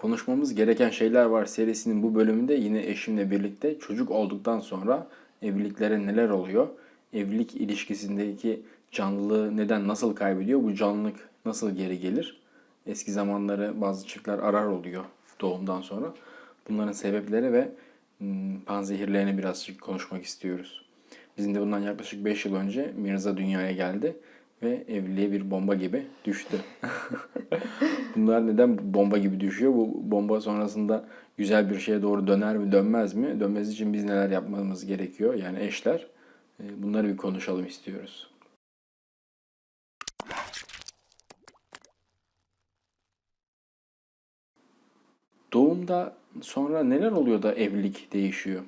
Konuşmamız gereken şeyler var serisinin bu bölümünde yine eşimle birlikte çocuk olduktan sonra evliliklere neler oluyor? Evlilik ilişkisindeki canlılığı neden nasıl kaybediyor? Bu canlılık nasıl geri gelir? Eski zamanları bazı çiftler arar oluyor doğumdan sonra. Bunların sebepleri ve hmm, panzehirlerini birazcık konuşmak istiyoruz. Bizim de bundan yaklaşık 5 yıl önce Mirza dünyaya geldi ve evliliğe bir bomba gibi düştü. Bunlar neden bomba gibi düşüyor? Bu bomba sonrasında güzel bir şeye doğru döner mi dönmez mi? Dönmesi için biz neler yapmamız gerekiyor? Yani eşler. E, Bunları bir konuşalım istiyoruz. Doğumda sonra neler oluyor da evlilik değişiyor?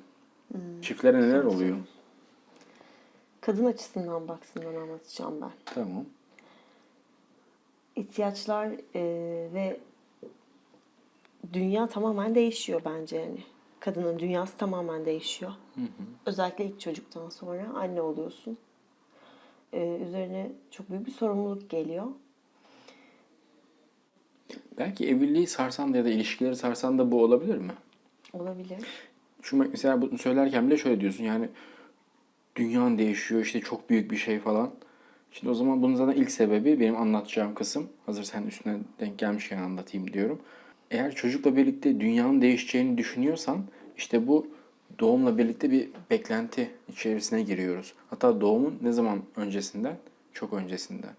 Çiftlere neler oluyor? Kadın açısından baksından anlatacağım ben. Tamam. İhtiyaçlar e, ve dünya tamamen değişiyor bence yani. Kadının dünyası tamamen değişiyor. Özellikle ilk çocuktan sonra anne oluyorsun. E, üzerine çok büyük bir sorumluluk geliyor. Belki evliliği sarsan da ya da ilişkileri sarsan da bu olabilir mi? Olabilir. Şu mesela bunu söylerken bile şöyle diyorsun yani dünyan değişiyor işte çok büyük bir şey falan. Şimdi o zaman bunun zaten ilk sebebi benim anlatacağım kısım. Hazır sen üstüne denk gelmişken anlatayım diyorum. Eğer çocukla birlikte dünyanın değişeceğini düşünüyorsan işte bu doğumla birlikte bir beklenti içerisine giriyoruz. Hatta doğumun ne zaman öncesinden? Çok öncesinden.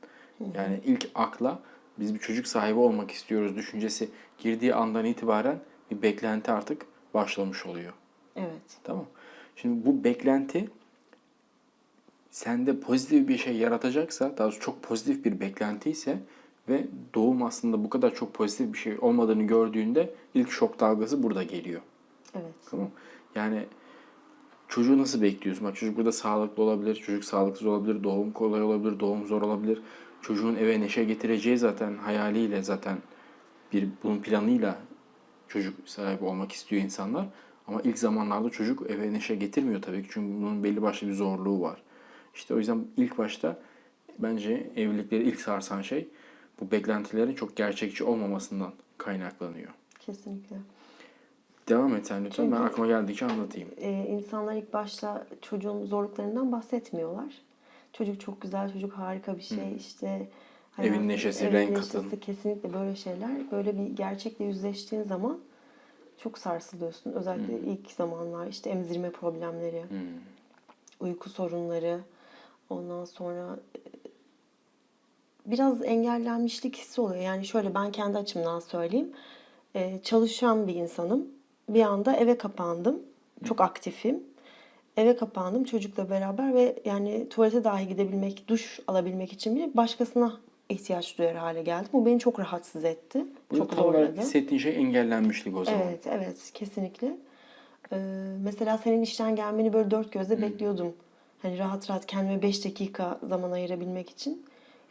Yani ilk akla biz bir çocuk sahibi olmak istiyoruz düşüncesi girdiği andan itibaren bir beklenti artık başlamış oluyor. Evet. Tamam. Şimdi bu beklenti sende pozitif bir şey yaratacaksa, daha doğrusu çok pozitif bir beklenti ise ve doğum aslında bu kadar çok pozitif bir şey olmadığını gördüğünde ilk şok dalgası burada geliyor. Evet. Tamam. Yani çocuğu nasıl bekliyorsun? Bak çocuk burada sağlıklı olabilir, çocuk sağlıksız olabilir, doğum kolay olabilir, doğum zor olabilir. Çocuğun eve neşe getireceği zaten hayaliyle zaten bir bunun planıyla çocuk sahibi olmak istiyor insanlar. Ama ilk zamanlarda çocuk eve neşe getirmiyor tabii ki. Çünkü bunun belli başlı bir zorluğu var. İşte o yüzden ilk başta bence evlilikleri ilk sarsan şey bu beklentilerin çok gerçekçi olmamasından kaynaklanıyor. Kesinlikle. Devam et sen lütfen. Ben Çünkü- aklıma geldikçe anlatayım. Ee, insanlar ilk başta çocuğun zorluklarından bahsetmiyorlar. Çocuk çok güzel, çocuk harika bir şey. işte Evin neşesi, evin renk neşesi, katın. kesinlikle böyle şeyler. Böyle bir gerçekle yüzleştiğin zaman çok sarsılıyorsun. Özellikle ilk zamanlar işte emzirme problemleri, uyku sorunları, ondan sonra e, biraz engellenmişlik hissi oluyor. Yani şöyle ben kendi açımdan söyleyeyim. Ee, çalışan bir insanım. Bir anda eve kapandım. Çok aktifim. Eve kapandım çocukla beraber ve yani tuvalete dahi gidebilmek, duş alabilmek için bile başkasına ihtiyaç duyar hale geldim. Bu beni çok rahatsız etti. Burada çok zorladı. hissettiğin şey engellenmişlik o zaman. Evet, evet kesinlikle. Ee, mesela senin işten gelmeni böyle dört gözle bekliyordum. Hani rahat rahat kendime beş dakika zaman ayırabilmek için.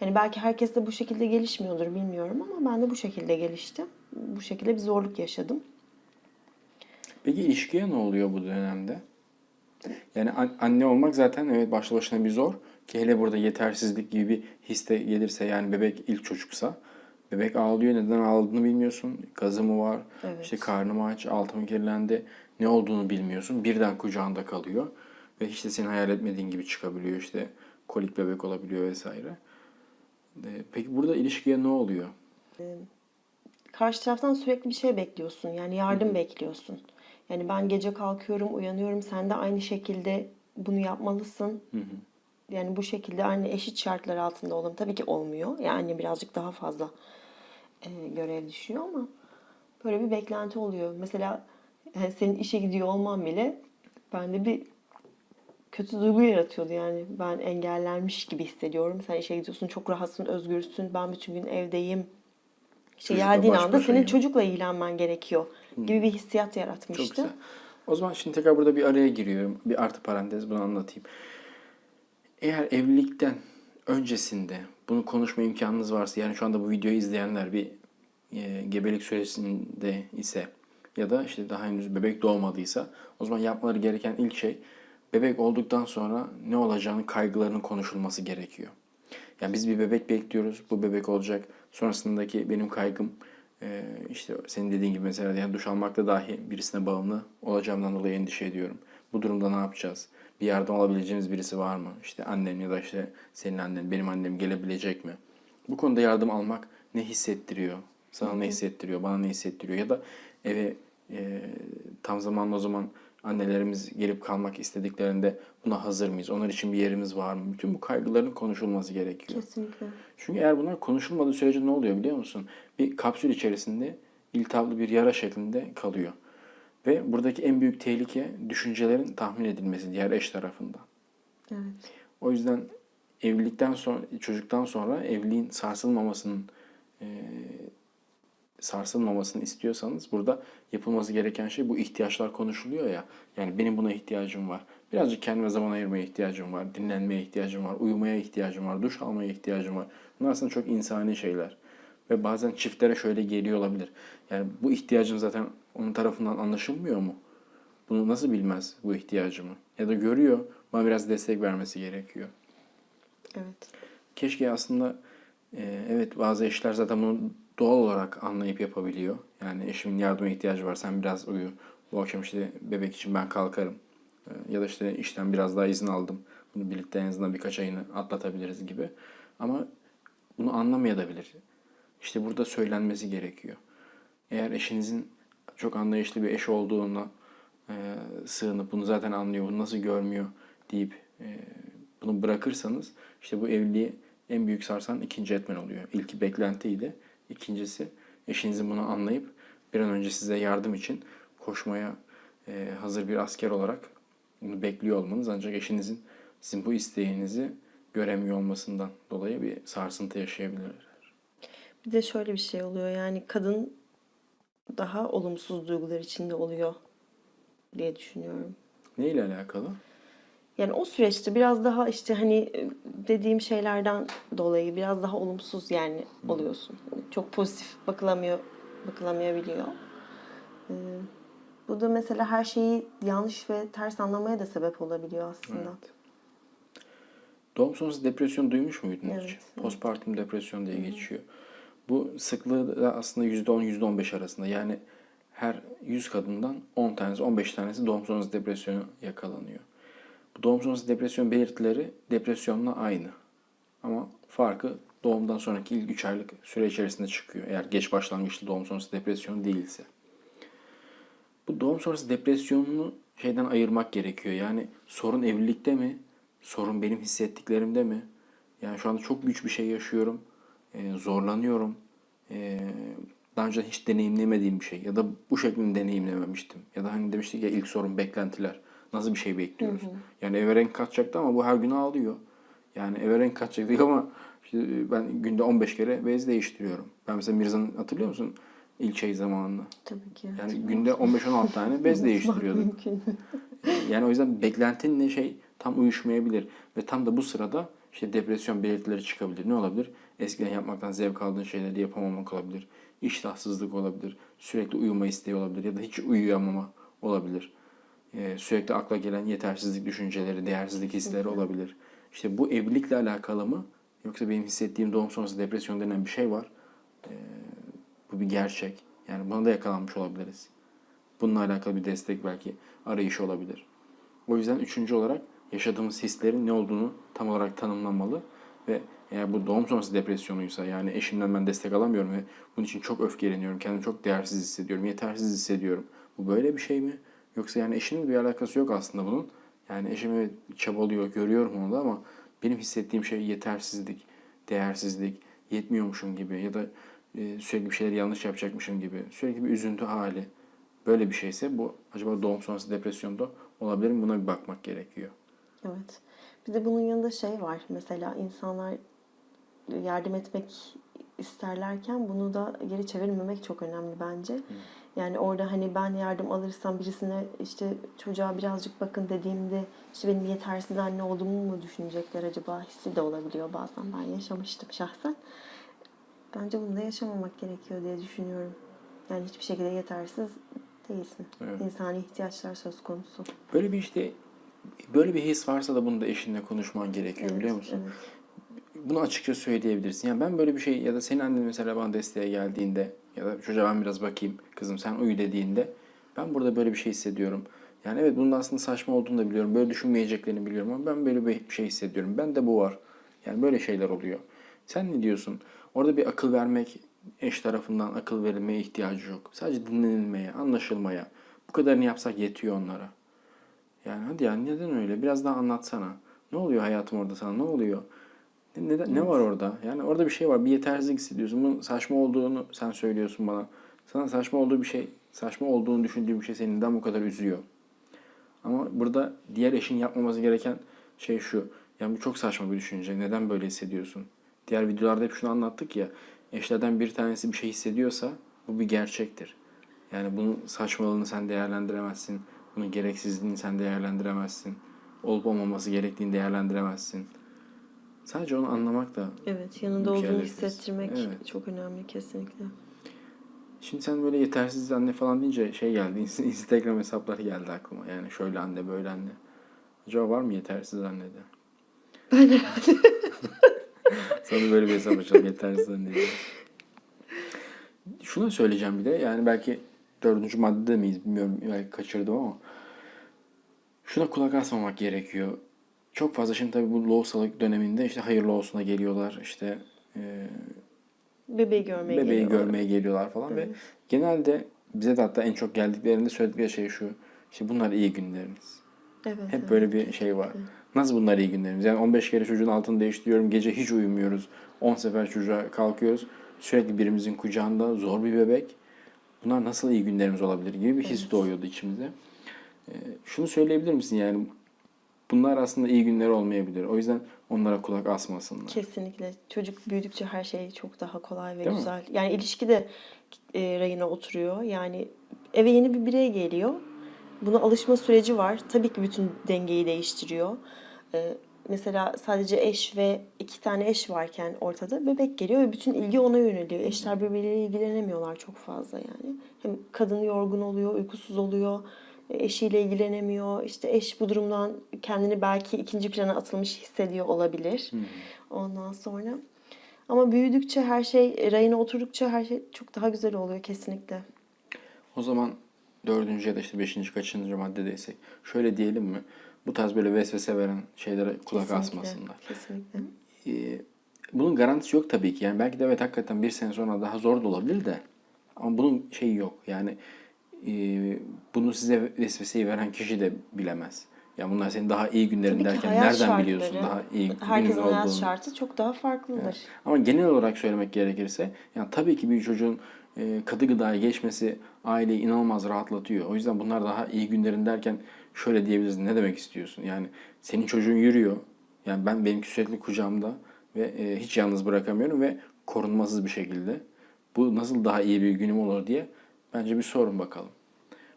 Yani belki herkes de bu şekilde gelişmiyordur bilmiyorum ama ben de bu şekilde geliştim. Bu şekilde bir zorluk yaşadım. Peki ilişkiye ne oluyor bu dönemde? Yani an- anne olmak zaten evet başlı başına bir zor. Ki hele burada yetersizlik gibi bir histe gelirse yani bebek ilk çocuksa bebek ağlıyor neden ağladığını bilmiyorsun. Gazı mı var? Evet. İşte karnı mı aç, altı mı kirlendi? Ne olduğunu bilmiyorsun. Birden kucağında kalıyor. Ve işte senin hayal etmediğin gibi çıkabiliyor. İşte kolik bebek olabiliyor vesaire. Ee, Peki burada ilişkiye ne oluyor? Karşı taraftan sürekli bir şey bekliyorsun. Yani yardım bekliyorsun. Yani ben gece kalkıyorum, uyanıyorum. Sen de aynı şekilde bunu yapmalısın. Yani bu şekilde aynı eşit şartlar altında olalım. Tabii ki olmuyor. Yani birazcık daha fazla e, görev düşüyor ama böyle bir beklenti oluyor. Mesela yani senin işe gidiyor olman bile bende bir kötü duygu yaratıyordu. Yani ben engellenmiş gibi hissediyorum. Sen işe gidiyorsun, çok rahatsın, özgürsün. Ben bütün gün evdeyim. İşte Çocukla geldiğin baş anda senin gibi. çocukla ilgilenmen gerekiyor gibi bir hissiyat Çok yaratmıştı. güzel. O zaman şimdi tekrar burada bir araya giriyorum. Bir artı parantez bunu anlatayım. Eğer evlilikten öncesinde bunu konuşma imkanınız varsa yani şu anda bu videoyu izleyenler bir e, gebelik süresinde ise ya da işte daha henüz bebek doğmadıysa o zaman yapmaları gereken ilk şey bebek olduktan sonra ne olacağını kaygılarının konuşulması gerekiyor. Yani biz bir bebek bekliyoruz. Bu bebek olacak. Sonrasındaki benim kaygım Ee, işte senin dediğin gibi mesela yani duş almakta dahi birisine bağımlı olacağımdan dolayı endişe ediyorum. Bu durumda ne yapacağız? Bir yardım alabileceğimiz birisi var mı? İşte annem ya da işte senin annen, benim annem gelebilecek mi? Bu konuda yardım almak ne hissettiriyor? Sana ne hissettiriyor? Bana ne hissettiriyor? Ya da eve e, tam zamanlı o zaman annelerimiz gelip kalmak istediklerinde buna hazır mıyız? Onlar için bir yerimiz var mı? Bütün bu kaygıların konuşulması gerekiyor. Kesinlikle. Çünkü eğer bunlar konuşulmadığı sürece ne oluyor biliyor musun? Bir kapsül içerisinde iltihaplı bir yara şeklinde kalıyor. Ve buradaki en büyük tehlike düşüncelerin tahmin edilmesi diğer eş tarafından. Evet. O yüzden evlilikten sonra, çocuktan sonra evliliğin sarsılmamasının e, sarsılmamasını istiyorsanız burada yapılması gereken şey bu ihtiyaçlar konuşuluyor ya. Yani benim buna ihtiyacım var. Birazcık kendime zaman ayırmaya ihtiyacım var. Dinlenmeye ihtiyacım var. Uyumaya ihtiyacım var. Duş almaya ihtiyacım var. Bunlar aslında çok insani şeyler. Ve bazen çiftlere şöyle geliyor olabilir. Yani bu ihtiyacım zaten onun tarafından anlaşılmıyor mu? Bunu nasıl bilmez bu ihtiyacımı? Ya da görüyor, bana biraz destek vermesi gerekiyor. Evet. Keşke aslında e, evet bazı eşler zaten bunu doğal olarak anlayıp yapabiliyor. Yani eşimin yardıma ihtiyacı var, sen biraz uyu. Bu akşam işte bebek için ben kalkarım. E, ya da işte işten biraz daha izin aldım. Bunu birlikte en azından birkaç ayını atlatabiliriz gibi. Ama bunu anlamayabilir. İşte burada söylenmesi gerekiyor. Eğer eşinizin çok anlayışlı bir eş olduğuna e, sığınıp bunu zaten anlıyor, bunu nasıl görmüyor deyip e, bunu bırakırsanız işte bu evliliği en büyük sarsan ikinci etmen oluyor. İlki beklentiydi. İkincisi eşinizin bunu anlayıp bir an önce size yardım için koşmaya e, hazır bir asker olarak bunu bekliyor olmanız ancak eşinizin sizin bu isteğinizi göremiyor olmasından dolayı bir sarsıntı yaşayabilirler. Bir de şöyle bir şey oluyor yani kadın daha olumsuz duygular içinde oluyor diye düşünüyorum. Ne ile alakalı? Yani o süreçte biraz daha işte hani e, dediğim şeylerden dolayı biraz daha olumsuz yani oluyorsun. Çok pozitif bakılamıyor, bakılamayabiliyor. Ee, bu da mesela her şeyi yanlış ve ters anlamaya da sebep olabiliyor aslında. Evet. Doğum sonrası depresyon duymuş muydunuz Evet, evet. Postpartum depresyon diye geçiyor. Bu sıklığı da aslında %10 %15 arasında. Yani her 100 kadından 10 tanesi 15 tanesi doğum sonrası depresyona yakalanıyor. Bu doğum sonrası depresyon belirtileri depresyonla aynı. Ama farkı doğumdan sonraki ilk 3 aylık süre içerisinde çıkıyor. Eğer geç başlangıçlı doğum sonrası depresyon değilse. Bu doğum sonrası depresyonunu şeyden ayırmak gerekiyor. Yani sorun evlilikte mi? Sorun benim hissettiklerimde mi? Yani şu anda çok güç bir şey yaşıyorum. Ee, zorlanıyorum. Ee, daha önce hiç deneyimlemediğim bir şey. Ya da bu şeklinde deneyimlememiştim. Ya da hani demiştik ya ilk sorun beklentiler. Nasıl bir şey bekliyoruz? Yani eve renk katacaktı ama bu her gün ağlıyor. Yani eve renk katacaktık ama işte ben günde 15 kere bez değiştiriyorum. Ben mesela Mirza'nın hatırlıyor musun? İlk şey zamanını. Tabii ki. Yani günde 15-16 tane bez değiştiriyorduk. Mümkün. Yani o yüzden beklentinle şey tam uyuşmayabilir. Ve tam da bu sırada işte depresyon belirtileri çıkabilir. Ne olabilir? Eskiden yapmaktan zevk aldığın şeyleri yapamamak olabilir. İştahsızlık olabilir. Sürekli uyuma isteği olabilir. Ya da hiç uyuyamama olabilir. Ee, sürekli akla gelen yetersizlik düşünceleri, değersizlik hisleri olabilir. İşte bu evlilikle alakalı mı? Yoksa benim hissettiğim doğum sonrası depresyon denen bir şey var. Ee, bu bir gerçek. Yani buna da yakalanmış olabiliriz. Bununla alakalı bir destek belki arayış olabilir. O yüzden üçüncü olarak yaşadığımız hislerin ne olduğunu tam olarak tanımlanmalı ve eğer bu doğum sonrası depresyonuysa yani eşimden ben destek alamıyorum ve bunun için çok öfkeleniyorum, kendimi çok değersiz hissediyorum, yetersiz hissediyorum. Bu böyle bir şey mi? Yoksa yani eşimin bir alakası yok aslında bunun. Yani eşim evet çabalıyor, görüyorum onu da ama benim hissettiğim şey yetersizlik, değersizlik, yetmiyormuşum gibi ya da e, sürekli bir şeyleri yanlış yapacakmışım gibi, sürekli bir üzüntü hali. Böyle bir şeyse bu acaba doğum sonrası depresyonda olabilir mi? Buna bir bakmak gerekiyor. Evet. Bir de bunun yanında şey var. Mesela insanlar yardım etmek isterlerken bunu da geri çevirmemek çok önemli bence. Yani orada hani ben yardım alırsam birisine işte çocuğa birazcık bakın dediğimde işte benim yetersiz anne olduğumu mu düşünecekler acaba hissi de olabiliyor bazen. Ben yaşamıştım şahsen. Bence bunu da yaşamamak gerekiyor diye düşünüyorum. Yani hiçbir şekilde yetersiz değilsin. Evet. İnsani ihtiyaçlar söz konusu. Böyle bir işte böyle bir his varsa da bunu da eşinle konuşman gerekiyor Evet, biliyor musun? evet. Bunu açıkça söyleyebilirsin. Yani ben böyle bir şey ya da senin annen mesela bana desteğe geldiğinde ya da çocuğa ben biraz bakayım kızım sen uyu dediğinde ben burada böyle bir şey hissediyorum. Yani evet bunun aslında saçma olduğunu da biliyorum. Böyle düşünmeyeceklerini biliyorum ama ben böyle bir şey hissediyorum. Ben de bu var. Yani böyle şeyler oluyor. Sen ne diyorsun? Orada bir akıl vermek eş tarafından akıl verilmeye ihtiyacı yok. Sadece dinlenilmeye, anlaşılmaya. Bu kadarını yapsak yetiyor onlara. Yani hadi ya neden öyle? Biraz daha anlatsana. Ne oluyor hayatım orada sana? Ne oluyor? Ne, neden, ne var orada? Yani orada bir şey var. Bir yetersizlik hissediyorsun. Bunun saçma olduğunu sen söylüyorsun bana. Sana saçma olduğu bir şey, saçma olduğunu düşündüğün bir şey seni neden bu kadar üzüyor? Ama burada diğer eşin yapmaması gereken şey şu. Yani bu çok saçma bir düşünce. Neden böyle hissediyorsun? Diğer videolarda hep şunu anlattık ya. Eşlerden bir tanesi bir şey hissediyorsa bu bir gerçektir. Yani bunun saçmalığını sen değerlendiremezsin. Bunun gereksizliğini sen değerlendiremezsin. Olup olmaması gerektiğini değerlendiremezsin. Sadece onu anlamak da Evet, yanında olduğunu hissettirmek Evet. çok önemli kesinlikle. Şimdi sen böyle yetersiz anne falan deyince şey geldi. Ins- Instagram hesapları geldi aklıma. Yani şöyle anne böyle anne. Acaba var mı yetersiz anne de? Ben herhalde. Sana böyle bir hesap açalım yetersiz anne diye. Şunu söyleyeceğim bir de. Yani belki dördüncü maddede miyiz bilmiyorum. Belki kaçırdım ama. Şuna kulak asmamak gerekiyor. Çok fazla şimdi tabii bu lohusalık döneminde işte hayırlı olsuna geliyorlar. İşte e, Bebeği görmeye bebeği geliyorlar. görmeye geliyorlar falan ve genelde bize de hatta en çok geldiklerinde söyledikleri şey şu. İşte bunlar iyi günleriniz. Evet, Hep evet, böyle bir şey var. Nasıl bunlar iyi günlerimiz? Yani 15 kere çocuğun altını değiştiriyorum. Gece hiç uyumuyoruz. 10 sefer çocuğa kalkıyoruz. Sürekli birimizin kucağında zor bir bebek. Bunlar nasıl iyi günlerimiz olabilir gibi bir his doğuyordu içimizde. Ee, şunu söyleyebilir misin yani bunlar aslında iyi günler olmayabilir. O yüzden onlara kulak asmasınlar. Kesinlikle. Çocuk büyüdükçe her şey çok daha kolay ve Değil mi? güzel. Yani ilişki de e, rayına oturuyor. Yani eve yeni bir birey geliyor. Buna alışma süreci var. Tabii ki bütün dengeyi değiştiriyor. E, mesela sadece eş ve iki tane eş varken ortada bebek geliyor ve bütün ilgi ona yöneliyor. Eşler birbirleriyle ilgilenemiyorlar çok fazla yani. Hem kadın yorgun oluyor, uykusuz oluyor. Eşiyle ilgilenemiyor. İşte eş bu durumdan kendini belki ikinci plana atılmış hissediyor olabilir. Ondan sonra. Ama büyüdükçe her şey rayına oturdukça her şey çok daha güzel oluyor kesinlikle. O zaman dördüncü ya da işte beşinci kaçıncı maddedeysek şöyle diyelim mi? Bu tarz böyle vesvese veren şeylere kulak Kesinlikle, asmasınlar. Kesinlikle. Ee, bunun garantisi yok tabii ki. Yani belki de evet hakikaten bir sene sonra daha zor da olabilir de. Ama bunun şeyi yok. Yani e, bunu size vesveseyi veren kişi de bilemez. Ya bunlar senin daha iyi günlerin derken hayat nereden biliyorsun daha iyi günün herkesin hayat olduğunu? şartı çok daha farklıdır. Ama genel olarak söylemek gerekirse yani tabii ki bir çocuğun e, katı gıdaya geçmesi aileyi inanılmaz rahatlatıyor. O yüzden bunlar daha iyi günlerin derken şöyle diyebiliriz. Ne demek istiyorsun? Yani senin çocuğun yürüyor. Yani ben benimki sürekli kucağımda ve e, hiç yalnız bırakamıyorum ve korunmasız bir şekilde. Bu nasıl daha iyi bir günüm olur diye bence bir sorun bakalım.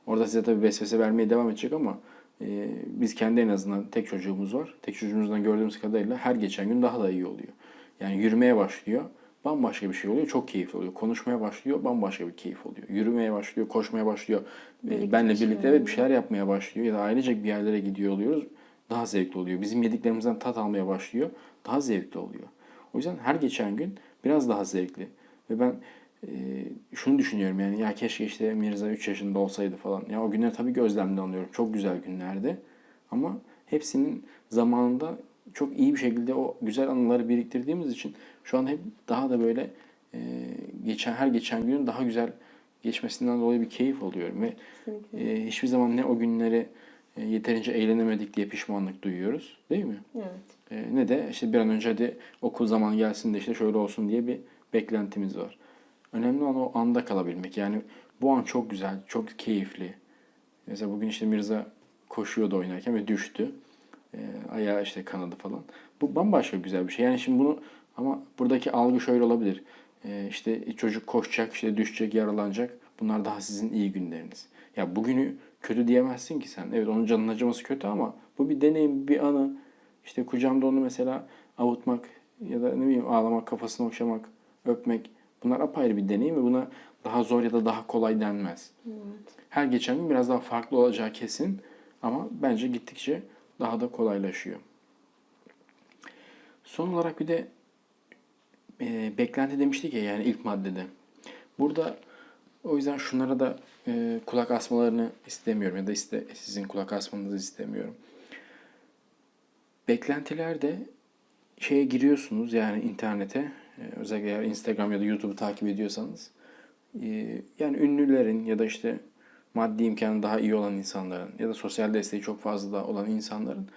Orada size tabii vesvese vermeye devam edecek ama e, biz kendi en azından tek çocuğumuz var. Tek çocuğumuzdan gördüğümüz kadarıyla her geçen gün daha da iyi oluyor. Yani yürümeye başlıyor, bambaşka bir şey oluyor, çok keyifli oluyor. Konuşmaya başlıyor, bambaşka bir keyif oluyor. Yürümeye başlıyor, koşmaya başlıyor. E, Birlikte benle bir birlikte evet bir şeyler yapmaya başlıyor ya da ailecek bir yerlere gidiyor oluyoruz. Daha zevkli oluyor. Bizim yediklerimizden tat almaya başlıyor. Daha zevkli oluyor. O yüzden her geçen gün biraz daha zevkli. Ve ben şunu düşünüyorum yani ya keşke işte Mirza 3 yaşında olsaydı falan. Ya o günler tabii gözlemde anlıyorum. Çok güzel günlerdi. Ama hepsinin zamanında çok iyi bir şekilde o güzel anıları biriktirdiğimiz için şu an hep daha da böyle e, geçen her geçen günün daha güzel geçmesinden dolayı bir keyif alıyorum ve Kesinlikle. e, hiçbir zaman ne o günleri e, yeterince eğlenemedik diye pişmanlık duyuyoruz. Değil mi? Evet. E, ne de işte bir an önce hadi okul zaman gelsin de işte şöyle olsun diye bir beklentimiz var. Önemli olan o anda kalabilmek. Yani bu an çok güzel, çok keyifli. Mesela bugün işte Mirza koşuyordu oynarken ve düştü. E, ayağı işte kanadı falan. Bu bambaşka güzel bir şey. Yani şimdi bunu ama buradaki algı şöyle olabilir. E, işte çocuk koşacak, işte düşecek, yaralanacak. Bunlar daha sizin iyi günleriniz. Ya bugünü kötü diyemezsin ki sen. Evet onun canının acıması kötü ama bu bir deneyim, bir anı. İşte kucağımda onu mesela avutmak ya da ne bileyim ağlamak, kafasını okşamak, öpmek. Bunlar apayrı bir deneyim ve buna daha zor ya da daha kolay denmez. Her geçen gün biraz daha farklı olacağı kesin ama bence gittikçe daha da kolaylaşıyor. Son olarak bir de e, beklenti demiştik ya yani ilk maddede. Burada O yüzden şunlara da e, kulak asmalarını istemiyorum ya da iste, sizin kulak asmanızı istemiyorum. Beklentilerde şeye giriyorsunuz yani internete özellikle eğer Instagram ya da YouTube'u takip ediyorsanız e, yani ünlülerin ya da işte maddi imkanı daha iyi olan insanların ya da sosyal desteği çok fazla olan insanların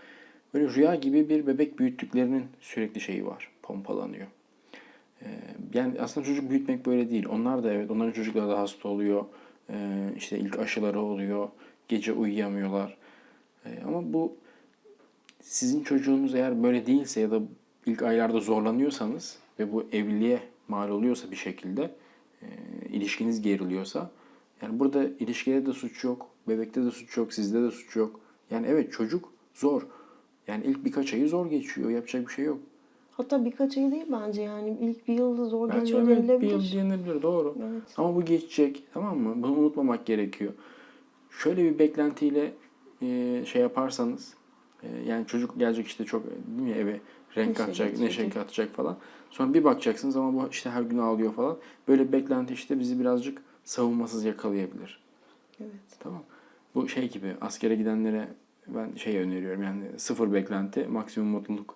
böyle rüya gibi bir bebek büyüttüklerinin sürekli şeyi var, pompalanıyor. Ee, Yani aslında çocuk büyütmek böyle değil. Onlar da evet, onların çocukları da hasta oluyor. Ee, işte ilk aşıları oluyor. Gece uyuyamıyorlar. Ee, Ama bu sizin çocuğunuz eğer böyle değilse ya da ilk aylarda zorlanıyorsanız ve bu evliliğe mal oluyorsa bir şekilde e, ilişkiniz geriliyorsa yani burada ilişkide de suç yok, bebekte de suç yok, sizde de suç yok. Yani evet çocuk zor. Yani ilk birkaç ayı zor geçiyor. Yapacak bir şey yok. Hatta birkaç ay değil bence yani ilk bir yılda zor Bence geçiyor evet, bir denilebilir. yıl denilebilir doğru. Evet. Ama bu geçecek tamam mı? Bunu unutmamak gerekiyor. Şöyle bir beklentiyle e, şey yaparsanız e, yani çocuk gelecek işte çok değil mi eve renk Neşe katacak, neşe getirecek. katacak falan. Sonra bir bakacaksınız ama bu işte her gün ağlıyor falan. Böyle beklenti işte bizi birazcık savunmasız yakalayabilir. Evet. Tamam. Bu şey gibi askere gidenlere ben şey öneriyorum yani sıfır beklenti maksimum mutluluk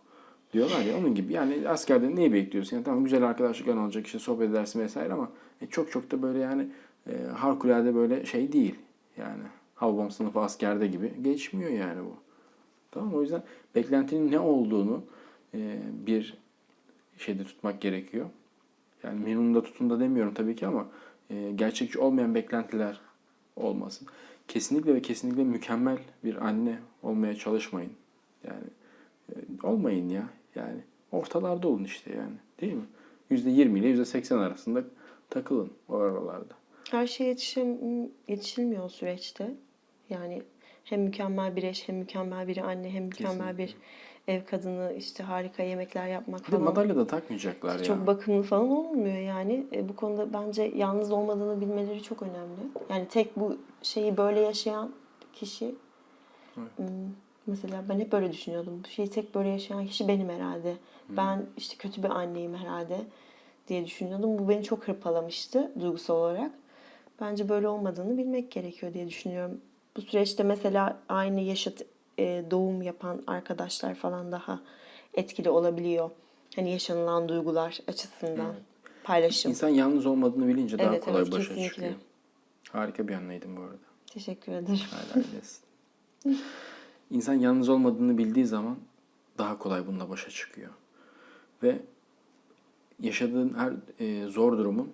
diyorlar ya onun gibi. Yani askerde neyi bekliyorsun? Yani tamam güzel arkadaşlıklar olacak işte sohbet edersin vesaire ama e, çok çok da böyle yani e, harikulade böyle şey değil. Yani Hababam sınıfı askerde gibi geçmiyor yani bu. Tamam o yüzden beklentinin ne olduğunu bir şeyde tutmak gerekiyor. Yani minimumda tutun da demiyorum tabii ki ama e, gerçekçi olmayan beklentiler olmasın. Kesinlikle ve kesinlikle mükemmel bir anne olmaya çalışmayın. Yani e, olmayın ya. Yani ortalarda olun işte yani. Değil mi? %20 ile %80 arasında takılın o aralarda. Her şey yetişim, yetişilmiyor o süreçte. Yani hem mükemmel bir eş, hem mükemmel bir anne, hem mükemmel bir ev kadını, işte harika yemekler yapmak Bir falan. madalya da takmayacaklar ya. Çok bakımlı falan olmuyor yani. E, bu konuda bence yalnız olmadığını bilmeleri çok önemli. Yani tek bu şeyi böyle yaşayan kişi hmm, mesela ben hep böyle düşünüyordum. Bu şeyi tek böyle yaşayan kişi benim herhalde. Ben işte kötü bir anneyim herhalde diye düşünüyordum. Bu beni çok hırpalamıştı duygusal olarak. Bence böyle olmadığını bilmek gerekiyor diye düşünüyorum. Bu süreçte mesela aynı yaşıt e, doğum yapan arkadaşlar falan daha etkili olabiliyor. Hani yaşanılan duygular açısından paylaşım. İnsan yalnız olmadığını bilince daha Evet, kolay evet, başa kesinlikle. çıkıyor. Harika bir anneydin bu arada. Teşekkür ederim. Hala öylesin. İnsan yalnız olmadığını bildiği zaman daha kolay bununla başa çıkıyor. Ve yaşadığın her e, zor durumun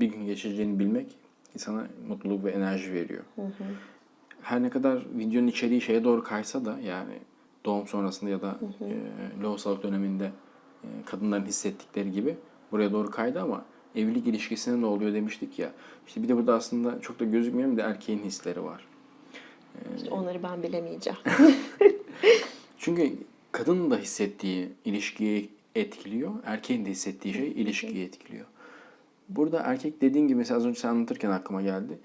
bir gün geçeceğini bilmek insana mutluluk ve enerji veriyor. Her ne kadar videonun içeriği şeye doğru kaysa da yani doğum sonrasında ya da e, lohusalık döneminde e, kadınların hissettikleri gibi buraya doğru kaydı ama evlilik ilişkisinde ne oluyor demiştik ya. İşte bir de burada aslında çok da gözükmüyor bir de erkeğin hisleri var. İşte onları ben bilemeyeceğim. Çünkü kadının da hissettiği ilişkiyi etkiliyor. Erkeğin de hissettiği şey ilişkiyi etkiliyor. Burada erkek dediğin gibi mesela az önce sen anlatırken aklıma geldi.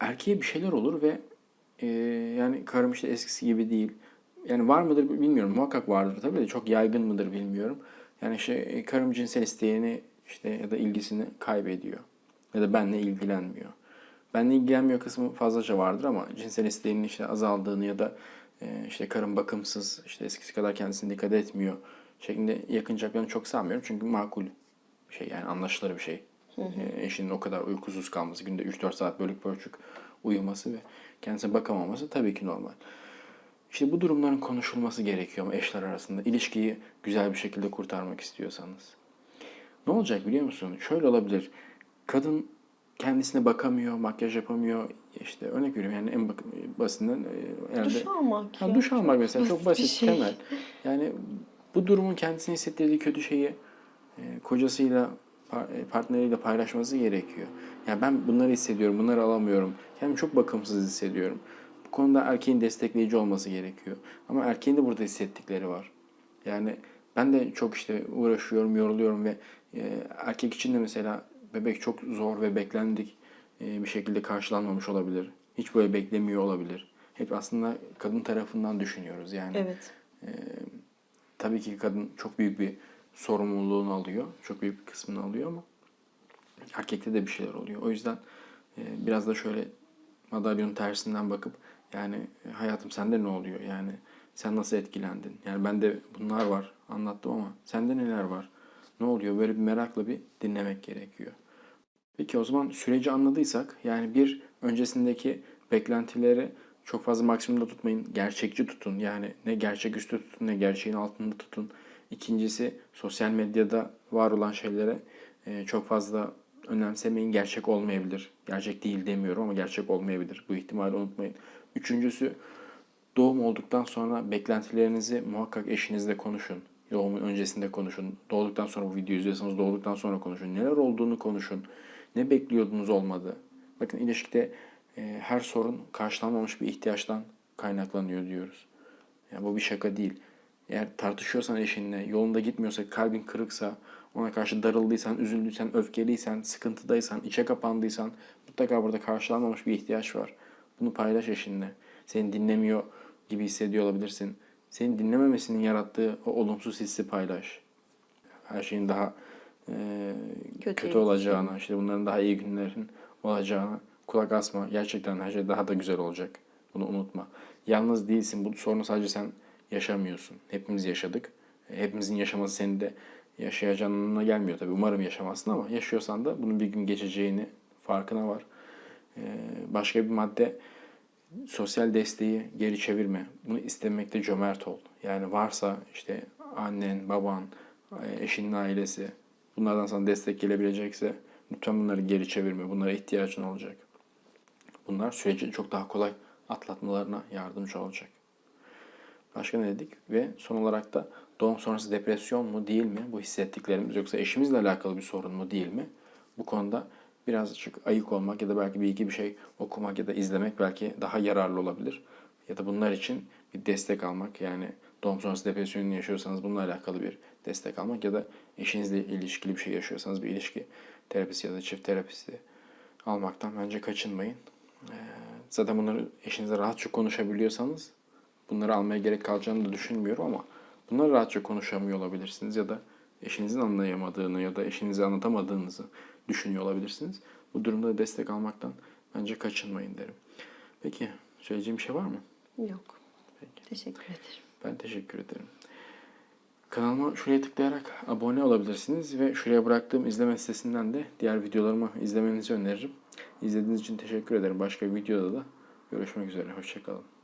Erkeğe bir şeyler olur ve e, yani karım işte eskisi gibi değil. Yani var mıdır bilmiyorum. Muhakkak vardır tabii de çok yaygın mıdır bilmiyorum. Yani işte e, karım cinsel isteğini işte ya da ilgisini kaybediyor. Ya da benle ilgilenmiyor. Benle ilgilenmiyor kısmı fazlaca vardır ama cinsel isteğinin işte azaldığını ya da e, işte karım bakımsız, işte eskisi kadar kendisine dikkat etmiyor şeklinde yakınacaklarını çok sanmıyorum. Çünkü makul bir şey yani anlaşılır bir şey. E, eşinin o kadar uykusuz kalması, günde 3-4 saat bölük bölçük uyuması ve kendisine bakamaması tabii ki normal. İşte bu durumların konuşulması gerekiyor ama eşler arasında ilişkiyi güzel bir şekilde kurtarmak istiyorsanız. Ne olacak biliyor musun? Şöyle olabilir. Kadın kendisine bakamıyor, makyaj yapamıyor. İşte örnek veriyorum yani en basitinden e, herhalde Duş almak Ha, duş almak mesela çok basit, şey. temel. Yani bu durumun kendisine hissettirdiği kötü şeyi e, kocasıyla, partneriyle paylaşması gerekiyor. Yani ben bunları hissediyorum, bunları alamıyorum. Kendimi çok bakımsız hissediyorum. Bu konuda erkeğin destekleyici olması gerekiyor. Ama erkeğin de burada hissettikleri var. Yani ben de çok işte uğraşıyorum, yoruluyorum ve e, erkek için de mesela bebek çok zor ve beklendik e, bir şekilde karşılanmamış olabilir. Hiç böyle beklemiyor olabilir. Hep aslında kadın tarafından düşünüyoruz yani. Evet. Tabii ki kadın çok büyük bir sorumluluğunu alıyor. Çok büyük bir kısmını alıyor ama erkekte de bir şeyler oluyor. O yüzden e, biraz da şöyle madalyonun tersinden bakıp yani e, hayatım sende ne oluyor? Yani sen nasıl etkilendin? Yani bende bunlar var anlattım ama sende neler var? Ne oluyor? Böyle bir merakla bir dinlemek gerekiyor. Peki o zaman süreci anladıysak yani bir öncesindeki beklentileri çok fazla maksimumda tutmayın. Gerçekçi tutun. Yani ne gerçeküstü tutun ne gerçeğin altında tutun. İkincisi sosyal medyada var olan şeylere e, çok fazla önemsemeyin. Gerçek olmayabilir. Gerçek değil demiyorum ama gerçek olmayabilir. Bu ihtimali unutmayın. Üçüncüsü doğum olduktan sonra beklentilerinizi muhakkak eşinizle konuşun. Doğumun öncesinde konuşun. Doğduktan sonra bu videoyu izliyorsanız doğduktan sonra konuşun. Neler olduğunu konuşun. Ne bekliyordunuz olmadı. Bakın ilişkide e, her sorun karşılanmamış bir ihtiyaçtan kaynaklanıyor diyoruz. Yani bu bir şaka değil. Eğer tartışıyorsan eşinle, yolunda gitmiyorsa, kalbin kırıksa, ona karşı darıldıysan, üzüldüysen, öfkeliysen, sıkıntıdaysan, içe kapandıysan mutlaka burada karşılanmamış bir ihtiyaç var. Bunu paylaş eşinle. Seni dinlemiyor gibi hissediyor olabilirsin. Senin dinlememesinin yarattığı o olumsuz hissi paylaş. Her şeyin daha e, Kötü kötü olacağına, işte bunların daha iyi günlerin olacağına kulak asma. Gerçekten her şey daha da güzel olacak. Bunu unutma. Yalnız değilsin. Bu sorunu sadece sen yaşamıyorsun. Hepimiz yaşadık. Hepimizin yaşaması senin de yaşayacağına gelmiyor tabii. Umarım yaşamazsın ama yaşıyorsan da bunun bir gün geçeceğini farkına var. Ee, başka bir madde sosyal desteği geri çevirme. Bunu istemekte cömert ol. Yani varsa işte annen, baban, eşinin ailesi bunlardan sana destek gelebilecekse lütfen bunları geri çevirme. Bunlara ihtiyacın olacak. Bunlar süreci çok daha kolay atlatmalarına yardımcı olacak. Başka ne dedik? Ve son olarak da doğum sonrası depresyon mu değil mi? Bu hissettiklerimiz yoksa eşimizle alakalı bir sorun mu değil mi? Bu konuda birazcık ayık olmak ya da belki bir iki bir şey okumak ya da izlemek belki daha yararlı olabilir. Ya da bunlar için bir destek almak yani doğum sonrası depresyonu yaşıyorsanız bununla alakalı bir destek almak ya da eşinizle ilişkili bir şey yaşıyorsanız bir ilişki terapisi ya da çift terapisi almaktan bence kaçınmayın. Ee, Zaten bunları eşinizle rahatça konuşabiliyorsanız bunları almaya gerek kalacağını da düşünmüyorum ama bunları rahatça konuşamıyor olabilirsiniz ya da eşinizin anlayamadığını ya da eşinize anlatamadığınızı düşünüyor olabilirsiniz. Bu durumda da destek almaktan bence kaçınmayın derim. Peki söyleyeceğim bir şey var mı? Yok. Peki. Teşekkür ederim. Ben teşekkür ederim. Kanalıma şuraya tıklayarak abone olabilirsiniz ve şuraya bıraktığım izleme sitesinden de diğer videolarımı izlemenizi öneririm. İzlediğiniz için teşekkür ederim. Başka bir videoda da görüşmek üzere. Hoşçakalın.